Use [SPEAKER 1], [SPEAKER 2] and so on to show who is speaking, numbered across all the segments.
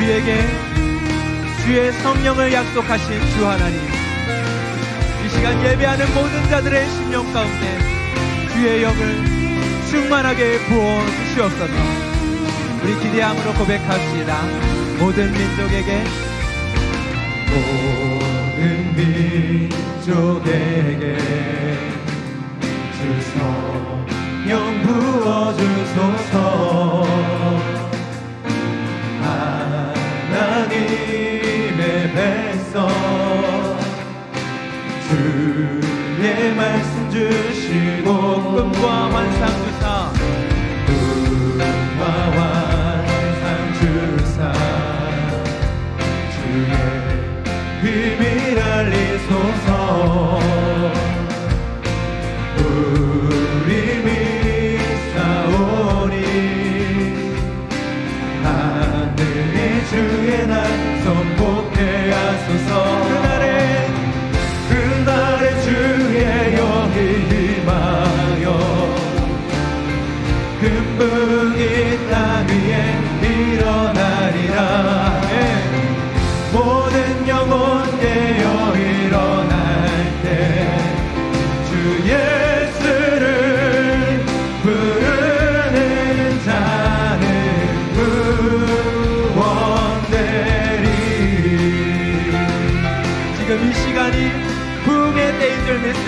[SPEAKER 1] 우리에게 주의 성령을 약속하신 주 하나님 이 시간 예배하는 모든 자들의 심령 가운데 주의 영을 충만하게 부어 주시옵소서. 우리 기대함으로 고백합시다. 모든 민족에게
[SPEAKER 2] 모든 민족에게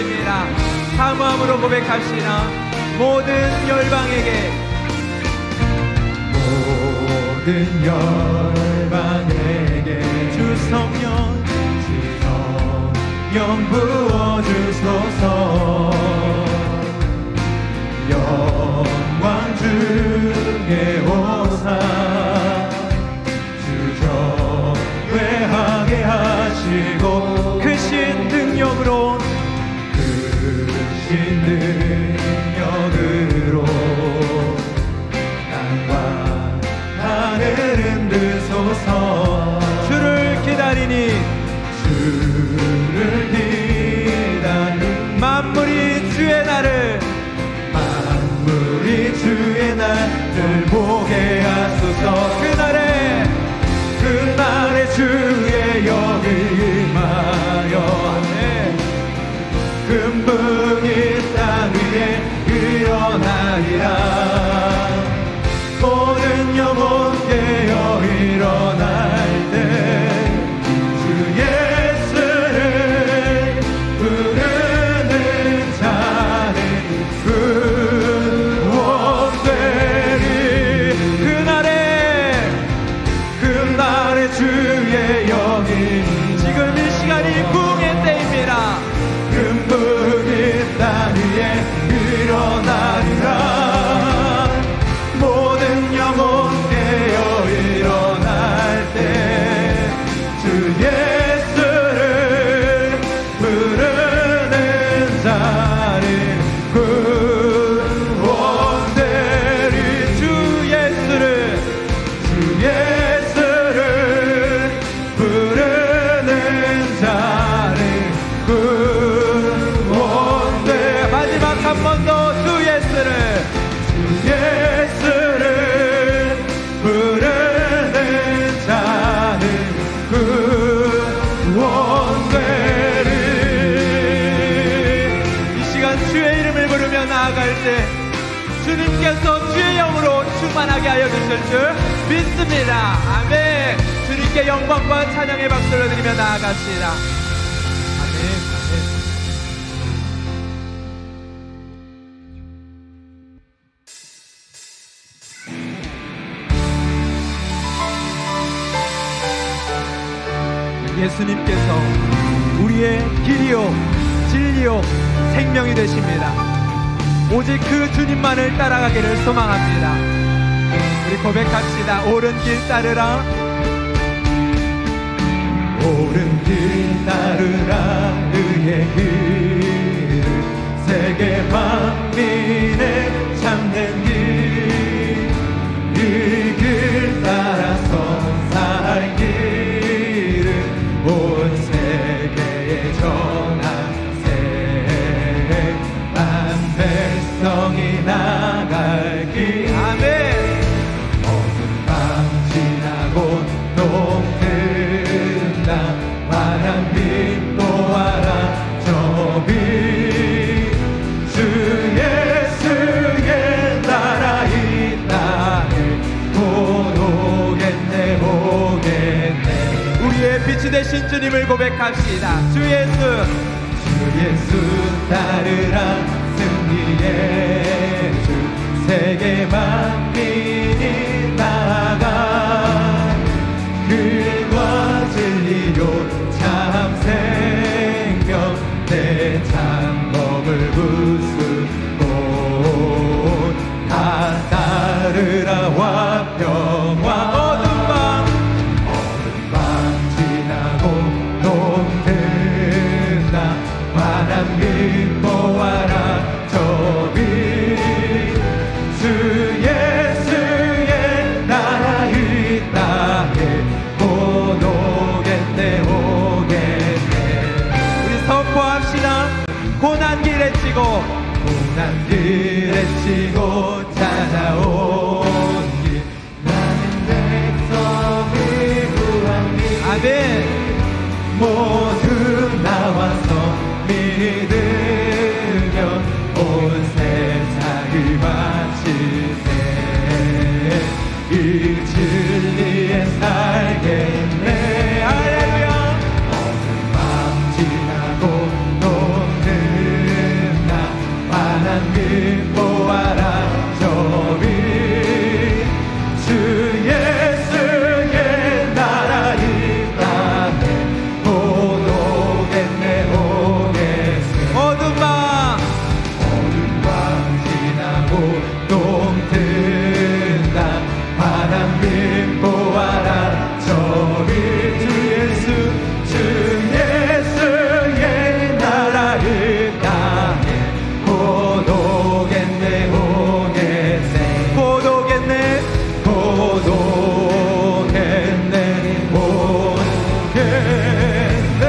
[SPEAKER 1] 믿습니다. 사모함으로 고백합시다. 모든 열방에게.
[SPEAKER 2] 모든 열방에게.
[SPEAKER 1] 주 성령.
[SPEAKER 2] 영 부어주
[SPEAKER 1] 주님께서 주의 영으로 충만하게 하여 주실 줄 믿습니다. 아멘. 주님께 영광과 찬양의 박수를 드리며 나아갑시다. 아멘. 아멘. 예수님께서 우리의 길이요, 진리요, 생명이 되십니다. 오직 그 주님만을 따라가기를 소망합니다. 우리 고백합시다. 옳은 길 따르라.
[SPEAKER 2] 옳은 길 따르라 그의 길 세계 만민의 참된 길
[SPEAKER 1] 고백합시다. 주 예수,
[SPEAKER 2] 주 예수 따르라 승리의 주 세계만 네.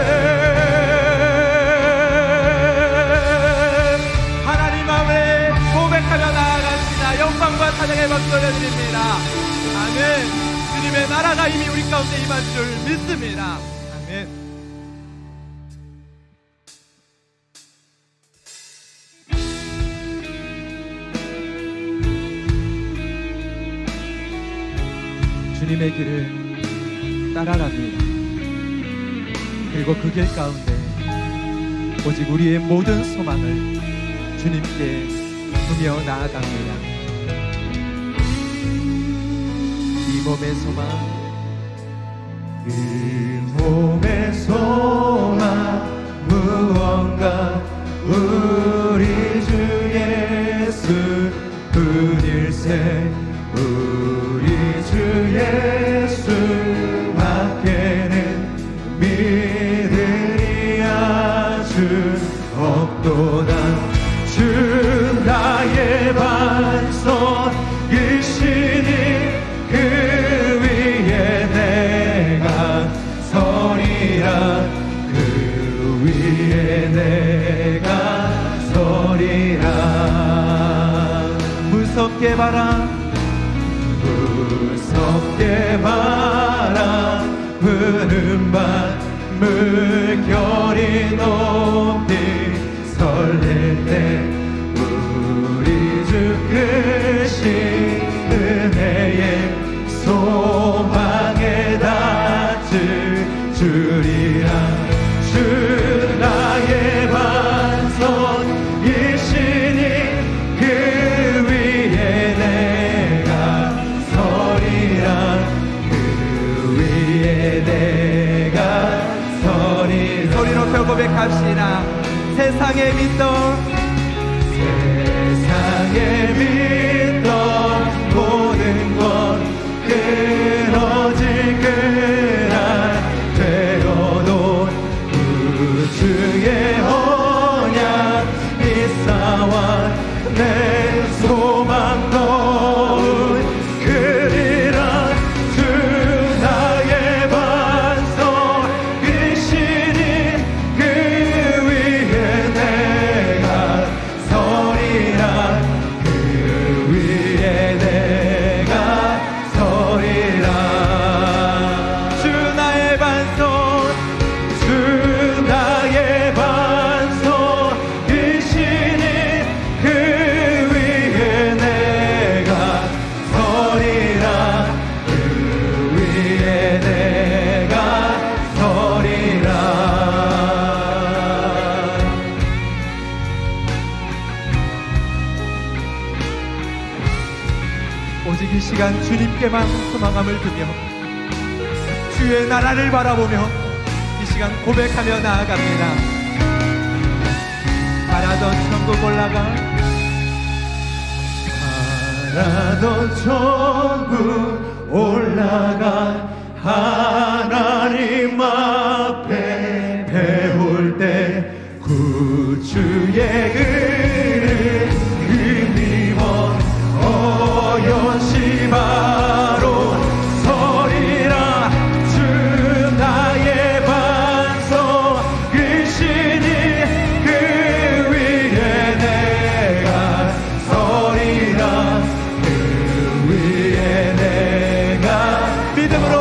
[SPEAKER 1] 하나님 앞에 고백하며 나아갑시다. 영광과 사랑의 박수 올려드립니다. 아멘. 주님의 나라가 이미 우리 가운데 임한 줄 믿습니다. 아멘. 주님의 길을 따라갑니다. 그리고 그 길 가운데 오직 우리의 모든 소망을 주님께 두며 나아갑니다. 이 몸의 소망,
[SPEAKER 2] 이 몸의 소망, 무언가 우리 주 예수 그일생 푸른 밤 물결이 높이 설렐 때 내가 소리
[SPEAKER 1] 소리로 펴 고백합시다.
[SPEAKER 2] 세상에 믿던 세상에
[SPEAKER 1] 시간 주님께만 소망함을 두며 주의 나라를 바라보며 이 시간 고백하며 나아갑니다. 바라던 천국 올라가
[SPEAKER 2] 바라던 천국 올라가 내가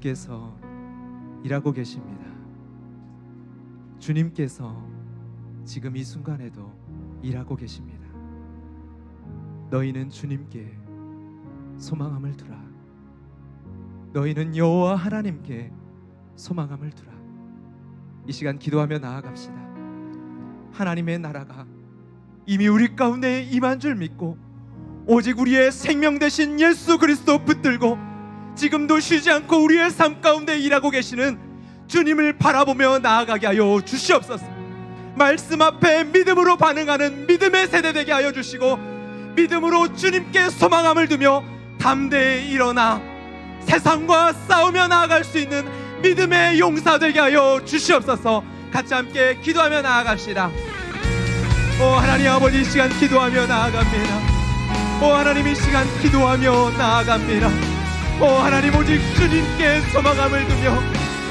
[SPEAKER 1] 주님께서 일하고 계십니다. 주님께서 지금 이 순간에도 일하고 계십니다. 너희는 주님께 소망함을 두라. 너희는 여호와 하나님께 소망함을 두라. 이 시간 기도하며 나아갑시다. 하나님의 나라가 이미 우리 가운데 임한 줄 믿고 오직 우리의 생명 대신 예수 그리스도 붙들고 지금도 쉬지 않고 우리의 삶 가운데 일하고 계시는 주님을 바라보며 나아가게 하여 주시옵소서. 말씀 앞에 믿음으로 반응하는 믿음의 세대 되게 하여 주시고 믿음으로 주님께 소망함을 두며 담대히 일어나 세상과 싸우며 나아갈 수 있는 믿음의 용사 되게 하여 주시옵소서. 같이 함께 기도하며 나아갑시다. 오 하나님 아버지 이 시간 기도하며 나아갑니다. 오 하나님 이 시간 기도하며 나아갑니다. 오 하나님 오직 주님께 소망함을 두며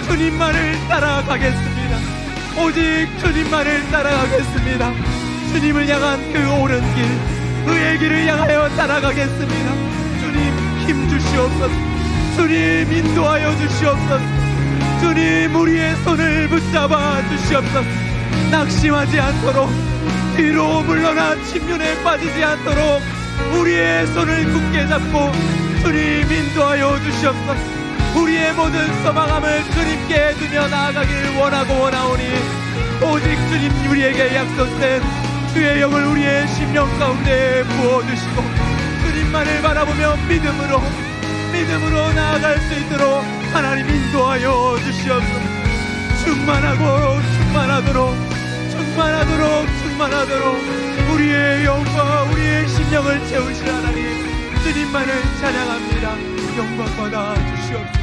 [SPEAKER 1] 주님만을 따라가겠습니다. 오직 주님만을 따라가겠습니다. 주님을 향한 그 옳은 길, 의의 길을 향하여 따라가겠습니다. 주님 힘 주시옵소서. 주님 인도하여 주시옵소서. 주님 우리의 손을 붙잡아 주시옵소서. 낙심하지 않도록 뒤로 물러나 침륜에 빠지지 않도록 우리의 손을 굳게 잡고 주님 인도하여 주시옵소서. 우리의 모든 소망함을 주님께 두며 나아가길 원하고 원하오니 오직 주님 우리에게 약속된 주의 영을 우리의 심령 가운데 부어주시고 주님만을 바라보며 믿음으로 믿음으로 나아갈 수 있도록 하나님 인도하여 주시옵소서 충만하고 충만하도록 충만하도록 충만하도록 우리의 영과 우리의 심령을 채우시라 하나님 주님만을 찬양합니다. 영광 받아 주시옵소서